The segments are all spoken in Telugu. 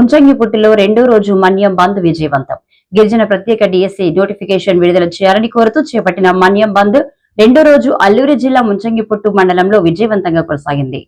ముంచంగిపుట్టులో రెండో రోజు మన్యం బంద్ విజయవంతం. గిరిజన ప్రత్యేక డిఎస్సి నోటిఫికేషన్ విడుదల చేయాలని కోరుతూ చేపట్టిన మన్యం బంద్ రెండో రోజు అల్లూరి జిల్లా ముంచంగిపుట్టు మండలంలో విజయవంతంగా కొనసాగింది.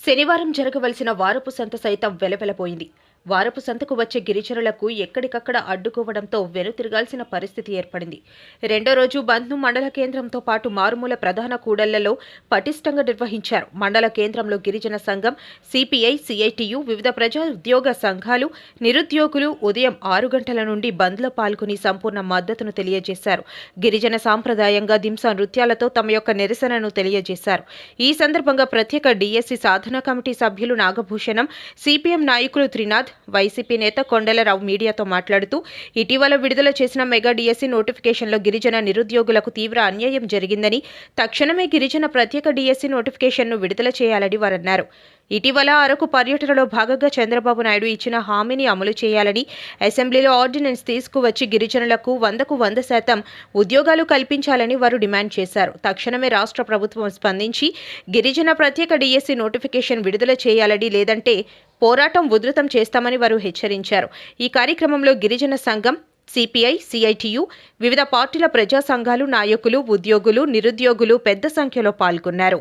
శనివారం జరగవలసిన వారపు సంత సైతం వెలవెలపోయింది. వారపు సంతకు వచ్చే గిరిజనులకు ఎక్కడికక్కడ అడ్డుకోవడంతో వెనుతిరగాల్సిన పరిస్థితి ఏర్పడింది. రెండో రోజు బంద్ను మండల కేంద్రంతో పాటు మారుమూల ప్రధాన కూడళ్ళలో పటిష్టంగా నిర్వహించారు. మండల కేంద్రంలో గిరిజన సంఘం సిపిఐ సిఐటియు వివిధ ప్రజా ఉద్యోగ సంఘాలు నిరుద్యోగులు ఉదయం ఆరు గంటల నుండి బంద్లో పాల్గొని సంపూర్ణ మద్దతును తెలియజేశారు. గిరిజన సాంప్రదాయంగా దింస నృత్యాలతో తమ యొక్క నిరసనను తెలియజేశారు. ఈ సందర్భంగా ప్రత్యేక డిఎస్సి సాధన కమిటీ సభ్యులు నాగభూషణం సిపిఎం నాయకులు త్రినాథ్ వైసీపీ నేత కొండలరావు మీడియాతో మాట్లాడుతూ ఇటీవల విడుదల చేసిన మెగా డిఎస్సీ నోటిఫికేషన్లో గిరిజన నిరుద్యోగులకు తీవ్ర అన్యాయం జరిగిందని తక్షణమే గిరిజన ప్రత్యేక డిఎస్సీ నోటిఫికేషన్ను విడుదల చేయాలని వారన్నారు. ఇటీవల అరకు పర్యటనలో భాగంగా చంద్రబాబు నాయుడు ఇచ్చిన హామీని అమలు చేయాలని అసెంబ్లీలో ఆర్డినెన్స్ తీసుకువచ్చి గిరిజనులకు వందకు వంద శాతం ఉద్యోగాలు కల్పించాలని వారు డిమాండ్ చేశారు. తక్షణమే రాష్ట్ర ప్రభుత్వం స్పందించి గిరిజన ప్రత్యేక డిఎస్సీ నోటిఫికేషన్ విడుదల చేయాలని లేదంటే పోరాటం ఉధృతం చేస్తామని వారు హెచ్చరించారు. ఈ కార్యక్రమంలో గిరిజన సంఘం సిపిఐ సిఐటియు వివిధ పార్టీల ప్రజా సంఘాలు నాయకులు ఉద్యోగులు నిరుద్యోగులు పెద్ద సంఖ్యలో పాల్గొన్నారు.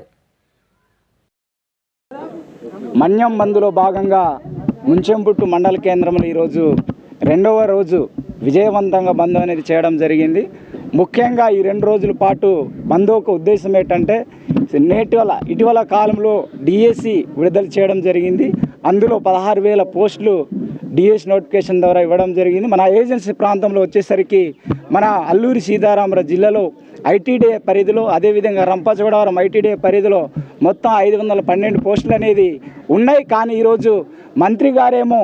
మన్యం బంద్లో భాగంగా ముంచెంపుట్టు మండల కేంద్రంలో ఈరోజు రెండవ రోజు విజయవంతంగా బంద్ అనేది చేయడం జరిగింది. ముఖ్యంగా ఈ రెండు రోజుల పాటు బంద్ ఒక ఉద్దేశం ఏంటంటే నేటివల ఇటీవల కాలంలో డిఎస్సి విడుదల చేయడం జరిగింది. అందులో పదహారు వేల పోస్టులు డిఎస్ నోటిఫికేషన్ ద్వారా ఇవ్వడం జరిగింది. మన ఏజెన్సీ ప్రాంతంలో వచ్చేసరికి మన అల్లూరి సీతారామరావు జిల్లాలో ఐటీడీఏ పరిధిలో అదేవిధంగా రంపచోడవరం ఐటీడీఏ పరిధిలో మొత్తం ఐదు వందల పన్నెండు పోస్టులు అనేది ఉన్నాయి. కానీ ఈరోజు మంత్రి గారేమో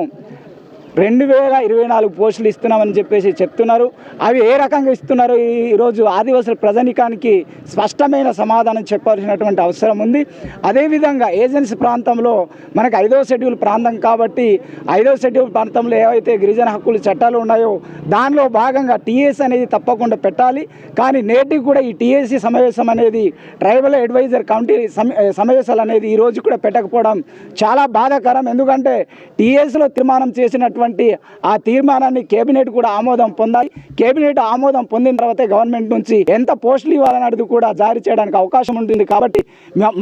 రెండు వేల ఇరవై నాలుగు పోస్టులు ఇస్తున్నామని చెప్పేసి చెప్తున్నారు. అవి ఏ రకంగా ఇస్తున్నారు ఈ- ఈరోజు ఆదివాసుల ప్రజానికానికి స్పష్టమైన సమాధానం చెప్పాల్సినటువంటి అవసరం ఉంది. అదేవిధంగా ఏజెన్సీ ప్రాంతంలో మనకు ఐదో షెడ్యూల్ ప్రాంతం కాబట్టి ఐదో షెడ్యూల్ ప్రాంతంలో ఏవైతే గిరిజన హక్కులు చట్టాలు ఉన్నాయో దానిలో భాగంగా టీఎస్ అనేది తప్పకుండా పెట్టాలి. కానీ నేటికి కూడా ఈ టీఎస్సీ సమావేశం అనేది ట్రైబల్ అడ్వైజర్ కమిటీ సమావేశాలు అనేది ఈరోజు కూడా పెట్టకపోవడం చాలా బాధాకరం. ఎందుకంటే టీఎస్లో తీర్మానం చేసినటువంటి ఆ తీర్మానాన్ని కేబినెట్ కూడా ఆమోదం పొందాలి. కేబినెట్ ఆమోదం పొందిన తర్వాతే గవర్నమెంట్ నుంచి ఎంత పోస్టులు ఇవ్వాలన్నది కూడా జారీ చేయడానికి అవకాశం ఉంటుంది కాబట్టి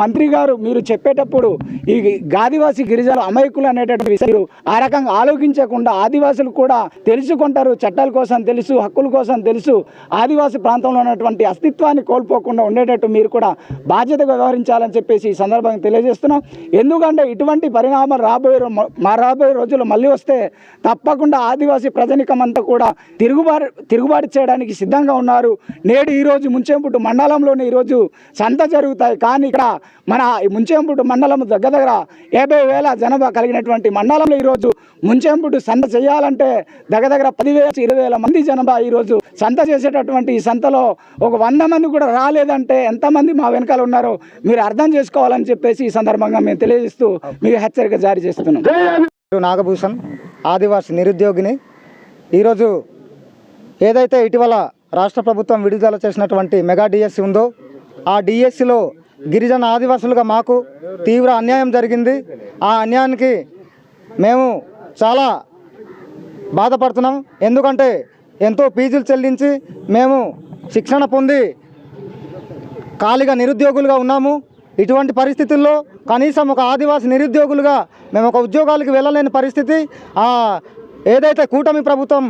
మంత్రి గారు మీరు చెప్పేటప్పుడు ఈ ఆదివాసీ గిరిజల అమాయకులు అనేటటువంటి విషయాలు మీరు ఆ రకంగా ఆలోచించకుండా ఆదివాసులు కూడా తెలుసుకుంటారు చట్టాల కోసం తెలుసు హక్కుల కోసం తెలుసు. ఆదివాసీ ప్రాంతంలో ఉన్నటువంటి అస్తిత్వాన్ని కోల్పోకుండా ఉండేటట్టు మీరు కూడా బాధ్యతగా వ్యవహరించాలని చెప్పేసి ఈ సందర్భంగా తెలియజేస్తున్నాం. ఎందుకంటే ఇటువంటి పరిణామాలు రాబోయే మా రాబోయే రోజుల్లో మళ్ళీ వస్తే తప్పకుండా ఆదివాసీ ప్రజనికమంతా కూడా తిరుగుబాటు తిరుగుబాటు చేయడానికి సిద్ధంగా ఉన్నారు. నేడు ఈరోజు ముంచేంపుట్టు మండలంలోనే ఈరోజు సంత జరుగుతాయి. కానీ ఇక్కడ మన ముంచేంపుట్టు మండలం దగ్గర దగ్గర యాభై వేల జనాభా కలిగినటువంటి మండలంలో ఈరోజు ముంచేంపుట్టు సంత చేయాలంటే దగ్గర దగ్గర పదివేల ఇరవై వేల మంది జనాభా ఈరోజు సంత చేసేటటువంటి ఈ సంతలో ఒక వంద మంది కూడా రాలేదంటే ఎంతమంది మా వెనకాల ఉన్నారో మీరు అర్థం చేసుకోవాలని చెప్పేసి ఈ సందర్భంగా మేము తెలియజేస్తూ మీకు హెచ్చరిక జారీ చేస్తున్నాం. నాగభూషణ్ ఆదివాసి నిరుద్యోగిని. ఈరోజు ఏదైతే ఇటీవల రాష్ట్ర ప్రభుత్వం విడుదల చేసినటువంటి మెగా డిఎస్సి ఉందో ఆ డిఎస్సిలో గిరిజన ఆదివాసులుగా మాకు తీవ్ర అన్యాయం జరిగింది. ఆ అన్యాయానికి మేము చాలా బాధపడుతున్నాం. ఎందుకంటే ఎంతో ఫీజులు చెల్లించి మేము శిక్షణ పొంది ఖాళీగా నిరుద్యోగులుగా ఉన్నాము. ఇటువంటి పరిస్థితుల్లో కనీసం ఒక ఆదివాసి నిరుద్యోగులుగా మేము ఒక ఉద్యోగాలకు వెళ్ళలేని పరిస్థితి ఏదైతే కూటమి ప్రభుత్వం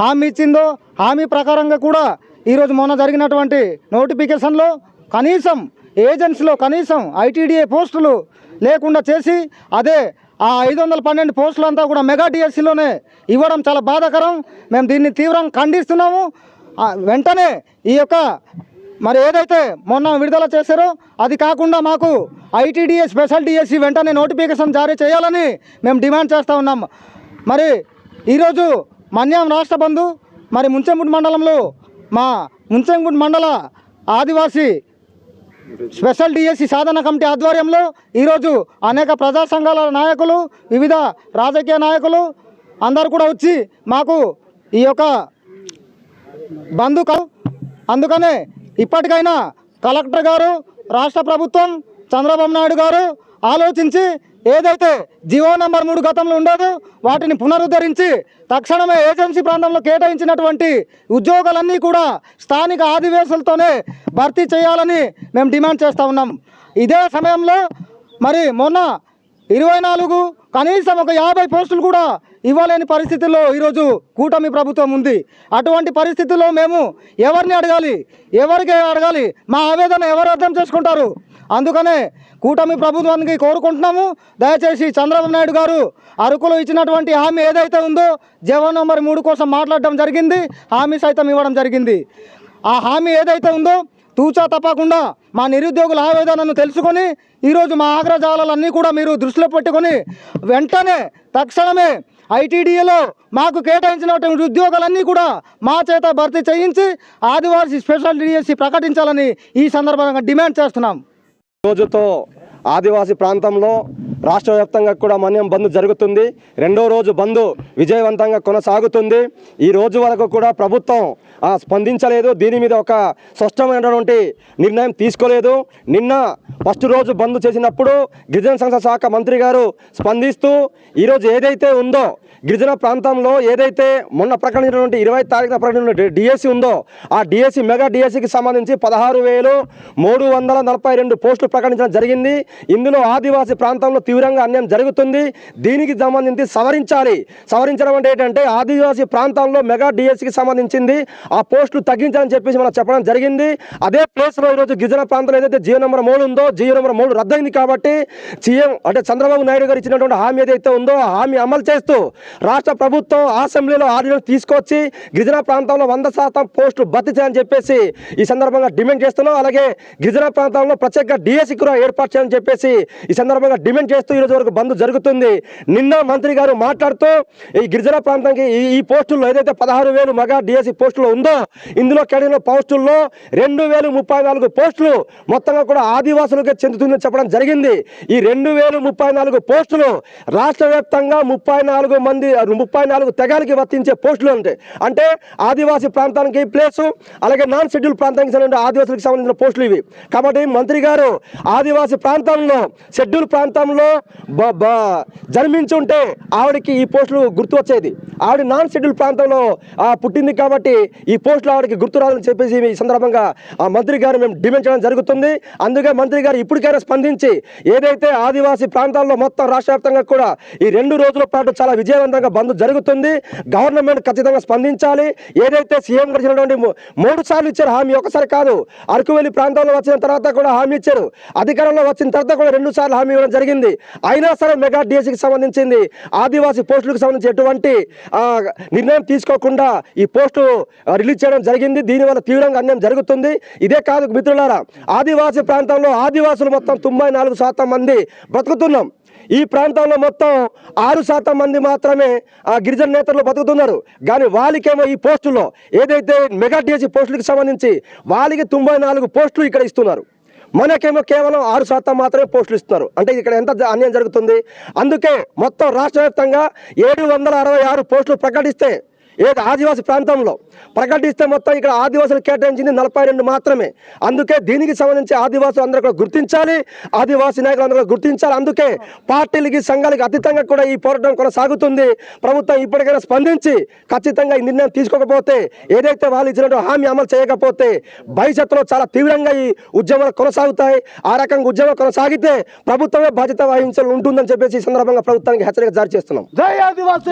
హామీ ఇచ్చిందో హామీ ప్రకారంగా కూడా ఈరోజు మొన్న జరిగినటువంటి నోటిఫికేషన్లో కనీసం ఏజెన్సీలో కనీసం ఐటీడీఏ పోస్టులు లేకుండా చేసి అదే ఆ ఐదు వందల పన్నెండు పోస్టులు అంతా కూడా మెగా డిఎస్సిలోనే ఇవ్వడం చాలా బాధాకరం. మేము దీన్ని తీవ్రంగా ఖండిస్తున్నాము. వెంటనే ఈ యొక్క మరి ఏదైతే మొన్న విడుదల చేశారో అది కాకుండా మాకు ఐటీడీఏ స్పెషల్ డిఎస్సి వెంటనే నోటిఫికేషన్ జారీ చేయాలని మేము డిమాండ్ చేస్తూ ఉన్నాం. మరి ఈరోజు మన్యం రాష్ట్ర బంధు మరి ముంచెంగుడి మండలంలో మా ముంచెంగుడి మండల ఆదివాసీ స్పెషల్ డిఎస్సి సాధన కమిటీ ఆధ్వర్యంలో ఈరోజు అనేక ప్రజా సంఘాల నాయకులు వివిధ రాజకీయ నాయకులు అందరు కూడా వచ్చి మాకు ఈ యొక్క బంధుక అందుకనే ఇప్పటికైనా కలెక్టర్ గారు రాష్ట్ర ప్రభుత్వం చంద్రబాబు నాయుడు గారు ఆలోచించి ఏదైతే జియో నంబర్ మూడు గతంలో ఉండదో వాటిని పునరుద్ధరించి తక్షణమే ఏజెన్సీ ప్రాంతంలో కేటాయించినటువంటి ఉద్యోగాలన్నీ కూడా స్థానిక ఆదివాసులతోనే భర్తీ చేయాలని మేము డిమాండ్ చేస్తూ ఉన్నాం. ఇదే సమయంలో మరి మొన్న ఇరవై నాలుగు కనీసం ఒక యాభై పోస్టులు కూడా ఇవ్వలేని పరిస్థితుల్లో ఈరోజు కూటమి ప్రభుత్వం ఉంది. అటువంటి పరిస్థితుల్లో మేము ఎవరిని అడగాలి? ఎవరికి అడగాలి? మా ఆవేదన ఎవరు అర్థం చేసుకుంటారు? అందుకనే కూటమి ప్రభుత్వానికి కోరుకుంటున్నాము. దయచేసి చంద్రబాబు నాయుడు గారు అరకులో ఇచ్చినటువంటి హామీ ఏదైతే ఉందో జవన్ నెంబర్ మూడు కోసం మాట్లాడడం జరిగింది. హామీ సైతం ఇవ్వడం జరిగింది. ఆ హామీ ఏదైతే ఉందో తూచా తప్పకుండా మా నిరుద్యోగుల ఆవేదనను తెలుసుకొని ఈరోజు మా ఆగ్రజాలన్నీ కూడా మీరు దృష్టిలో పెట్టుకొని వెంటనే తక్షణమే ఐటీడీఏలో మాకు కేటాయించినటువంటి ఉద్యోగాలన్నీ కూడా మా చేత భర్తీ చేయించి ఆదివాసీ స్పెషల్ డిఎస్సి ప్రకటించాలని ఈ సందర్భంగా డిమాండ్ చేస్తున్నాం. రోజుతో ఆదివాసీ ప్రాంతంలో రాష్ట్ర వ్యాప్తంగా కూడా మన్యం బంద్ జరుగుతుంది. రెండో రోజు బంద్ విజయవంతంగా కొనసాగుతుంది. ఈ రోజు వరకు కూడా ప్రభుత్వం స్పందించలేదు. దీని మీద ఒక స్పష్టమైనటువంటి నిర్ణయం తీసుకోలేదు. నిన్న ఫస్ట్ రోజు బంద్ చేసినప్పుడు గిరిజన సంస్థ శాఖ మంత్రి గారు స్పందిస్తూ ఈరోజు ఏదైతే ఉందో గిరిజన ప్రాంతంలో ఏదైతే మొన్న ప్రకటించినటువంటి ఇరవై తారీఖున ప్రకటించిన డిఎస్సి ఉందో ఆ డిఎస్సి మెగా డిఎస్సికి సంబంధించి పదహారు వేలు మూడు వందల నలభై రెండు పోస్టులు ప్రకటించడం జరిగింది. ఇందులో ఆదివాసీ ప్రాంతంలో తీవ్రంగా అన్యాయం జరుగుతుంది. దీనికి సంబంధించి సవరించాలి. సవరించడం అంటే ఏంటంటే ఆదివాసీ ప్రాంతాల్లో మెగా డిఎస్సికి సంబంధించింది. ఆ పోస్టులు తగ్గించాలని చెప్పేసి మనం చెప్పడం జరిగింది. అదే ప్లేస్లో ఈరోజు గిరిజన ప్రాంతంలో ఏదైతే జీవో నెంబర్ మూడు ఉందో జియో నెంబర్ మూడు రద్దయింది కాబట్టి సీఎం అంటే చంద్రబాబు నాయుడు గారు ఇచ్చినటువంటి హామీ ఏదైతే ఉందో ఆ హామీ అమలు చేస్తూ రాష్ట్ర ప్రభుత్వం అసెంబ్లీలో ఆర్డినెన్స్ తీసుకొచ్చి గిరిజన ప్రాంతంలో వంద శాతం పోస్టులు భర్తీ చేయని చెప్పేసి ఈ సందర్భంగా డిమాండ్ చేస్తున్నాం. అలాగే గిరిజన ప్రాంతంలో ప్రత్యేక డిఎస్సి కూడా ఏర్పాటు చేయని చెప్పేసి ఈ సందర్భంగా డిమాండ్ చేస్తూ ఈ రోజు వరకు బంద్ జరుగుతుంది. నిన్న మంత్రి గారు మాట్లాడుతూ ఈ గిరిజన ప్రాంతానికి ఈ ఈ పోస్టుల్లో ఏదైతే పదహారు వేలు మగ డిఎస్సి పోస్టులు ఉందో ఇందులో కేటాయిన పోస్టుల్లో రెండు వేలు ముప్పై నాలుగు పోస్టులు మొత్తంగా కూడా ఆదివాసులకే చెందుతుందని చెప్పడం జరిగింది. ఈ రెండు వేల ముప్పై నాలుగు పోస్టులు రాష్ట్ర వ్యాప్తంగా ముప్పై నాలుగు మంది ముప్పై నాలుగు తెగాలకి వర్తించే పోస్టులు ఉంటాయి అంటే ఆదివాసీ ప్రాంతానికి ప్లేసు అలాగే నాన్ షెడ్యూల్ ప్రాంతానికి సంబంధించిన ఆదివాసులకు సంబంధించిన పోస్టులు ఇవి. కాబట్టి మంత్రి గారు ఆదివాసీ ప్రాంతంలో షెడ్యూల్ ప్రాంతంలో జన్మించుంటే జన్మించి ఉంటే ఆవిడకి ఈ పోస్టులు గుర్తు వచ్చేది. ఆవిడ నాన్ షెడ్యూల్ ప్రాంతంలో ఆ, పుట్టింది కాబట్టి ఈ పోస్టులు ఆవిడకి గుర్తు రాదని చెప్పేసి ఈ సందర్భంగా ఆ మంత్రి గారు మేము డిమాండ్ చేయడం జరుగుతుంది. అందుకే మంత్రి గారు ఇప్పటికైనా స్పందించి ఏదైతే ఆదివాసీ ప్రాంతాల్లో మొత్తం రాష్ట్ర వ్యాప్తంగా కూడా ఈ రెండు రోజుల పాటు చాలా విజయవంతంగా బంద్ జరుగుతుంది. గవర్నమెంట్ ఖచ్చితంగా స్పందించాలి. ఏదైతే సీఎం గారు ఇచ్చినటువంటి మూడు సార్లు ఇచ్చారు హామీ ఒకసారి కాదు అరకువెల్లి ప్రాంతంలో వచ్చిన తర్వాత కూడా హామీ ఇచ్చారు. అధికారంలో వచ్చిన తర్వాత కూడా రెండు సార్లు హామీ ఇవ్వడం జరిగింది. అయినా సరే మెగా డిఎస్సికి సంబంధించింది ఆదివాసీ పోస్టులకు సంబంధించి ఎటువంటి నిర్ణయం తీసుకోకుండా ఈ పోస్టు రిలీజ్ చేయడం జరిగింది. దీనివల్ల తీవ్రంగా అన్యాయం జరుగుతుంది. ఇదే కాదు మిత్రులారా ఆదివాసీ ప్రాంతంలో ఆదివాసులు మొత్తం తొంభై నాలుగు శాతం మంది బ్రతుకుతున్నాం. ఈ ప్రాంతంలో మొత్తం ఆరు శాతం మంది మాత్రమే ఆ గిరిజన నేతలు బతుకుతున్నారు కానీ వాళ్ళకేమో ఈ పోస్టులో ఏదైతే మెగా డిఎస్సీ పోస్టులకు సంబంధించి వాళ్ళకి తొంభై నాలుగు పోస్టులు ఇక్కడ ఇస్తున్నారు. మనకేమో కేవలం ఆరు శాతం మాత్రమే పోస్టులు ఇస్తున్నారు. అంటే ఇక్కడ ఎంత అన్యాయం జరుగుతుంది? అందుకే మొత్తం రాష్ట్ర వ్యాప్తంగా ఏడు వందల అరవై ఆరు పోస్టులు ప్రకటిస్తే ఏది ఆదివాసీ ప్రాంతంలో ప్రకటిస్తే మొత్తం ఇక్కడ ఆదివాసులు కేటాయించింది నలభై రెండు మాత్రమే. అందుకే దీనికి సంబంధించి ఆదివాసులు అందరూ కూడా గుర్తించాలి. ఆదివాసీ నాయకులు అందరూ కూడా గుర్తించాలి. అందుకే పార్టీలకి సంఘాలకి అతీతంగా కూడా ఈ పోరాటం కొనసాగుతుంది. ప్రభుత్వం ఇప్పటికైనా స్పందించి ఖచ్చితంగా ఈ నిర్ణయం తీసుకోకపోతే ఏదైతే వాళ్ళు ఇచ్చినట్టు హామీ అమలు చేయకపోతే భవిష్యత్తులో చాలా తీవ్రంగా ఈ ఉద్యమాలు కొనసాగుతాయి. ఆ రకంగా ఉద్యమాలు కొనసాగితే ప్రభుత్వమే బాధ్యత వహించాలి ఉంటుందని చెప్పేసి ఈ సందర్భంగా ప్రభుత్వానికి హెచ్చరిక జారీ చేస్తున్నాం. జై ఆదివాసీ!